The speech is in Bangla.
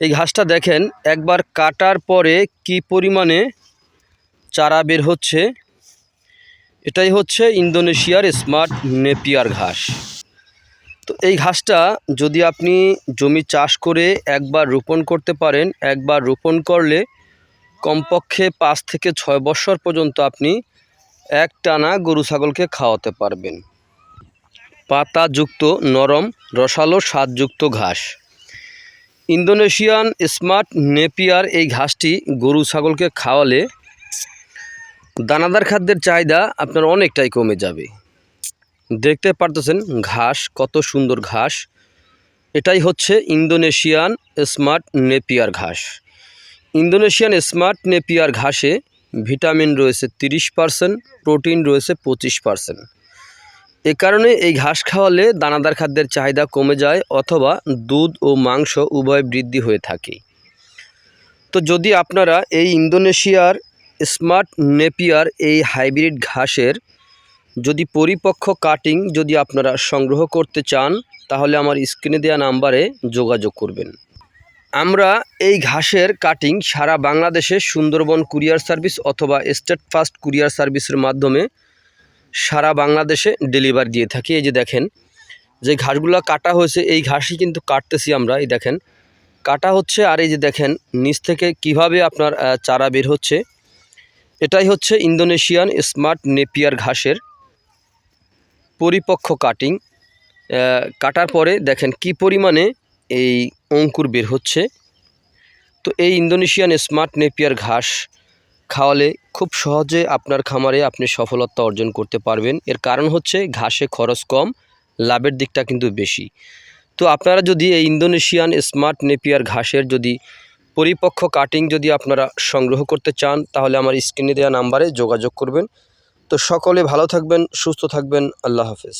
এই ঘাসটা দেখেন, একবার কাটার পরে কি পরিমাণে চারা বের হচ্ছে? এটাই হচ্ছে ইন্দোনেশিয়ার স্মার্ট নেপিয়ার ঘাস। তো এই ঘাসটা যদি আপনি জমি চাষ করে একবার রোপণ করতে পারেন, একবার রোপণ করলে কমপক্ষে পাঁচ থেকে ছয় বছর পর্যন্ত আপনি এক টানা গরু ছাগলকে খাওয়াতে পারবেন। পাতাযুক্ত, নরম, রসালো, স্বাদযুক্ত ঘাস। ইন্দোনেশিয়ান স্মার্ট নেপিয়ার এই ঘাসটি গরু ছাগলকে খাওয়ালে দানাদার খাদ্যের চাহিদা আপনার অনেকটাই কমে যাবে। দেখতে পারতেছেন ঘাস, কত সুন্দর ঘাস। এটাই হচ্ছে ইন্দোনেশিয়ান স্মার্ট নেপিয়ার ঘাস। ইন্দোনেশিয়ান স্মার্ট নেপিয়ার ঘাসে ভিটামিন রয়েছে তিরিশ পারসেন্ট, প্রোটিন রয়েছে পঁচিশ পারসেন্ট। এ কারণে এই ঘাস খাওয়ালে দানাদার খাদ্যের চাহিদা কমে যায় অথবা দুধ ও মাংস উভয় বৃদ্ধি হয়ে থাকে। তো যদি আপনারা এই ইন্দোনেশিয়ার স্মার্ট নেপিয়ার এই হাইব্রিড ঘাসের যদি পরিপক্ক কাটিং যদি আপনারা সংগ্রহ করতে চান, তাহলে আমার স্ক্রিনে দেওয়া নাম্বারে যোগাযোগ করবেন। আমরা এই ঘাসের কাটিং সারা বাংলাদেশে সুন্দরবন কুরিয়ার সার্ভিস অথবা স্টেট ফাস্ট কুরিয়ার সার্ভিসের মাধ্যমে সারা বাংলাদেশে ডেলিভার দিয়ে থাকি। এই যে দেখেন, যে ঘাসগুলো কাটা হয়েছে, এই ঘাসই কিন্তু কাটতেছি আমরা, এই দেখেন। কাটা হচ্ছে আর এই যে দেখেন, নিচ থেকে কীভাবে আপনার চারা বের হচ্ছে, এটাই হচ্ছে ইন্দোনেশিয়ান স্মার্ট নেপিয়ার ঘাসের পরিপক্ক কাটিং কাটার পরে দেখেন কি পরিমাণে এই অঙ্কুর বের হচ্ছে। তো এই ইন্দোনেশিয়ান স্মার্ট নেপিয়ার ঘাস খাওয়ালে খুব সহজে আপনার খামারে আপনি সফলতা অর্জন করতে পারবেন। এর কারণ হচ্ছে ঘাসে খরচ কম, লাভের দিকটা কিন্তু বেশি। তো আপনারা যদি এই ইন্দোনেশিয়ান স্মার্ট নেপিয়ার ঘাসের যদি পরিপক্ক কাটিং যদি আপনারা সংগ্রহ করতে চান, তাহলে আমার স্ক্রিনে দেওয়া নাম্বারে যোগাযোগ করবেন। তো সকলে ভালো থাকবেন, সুস্থ থাকবেন, আল্লাহ হাফেজ।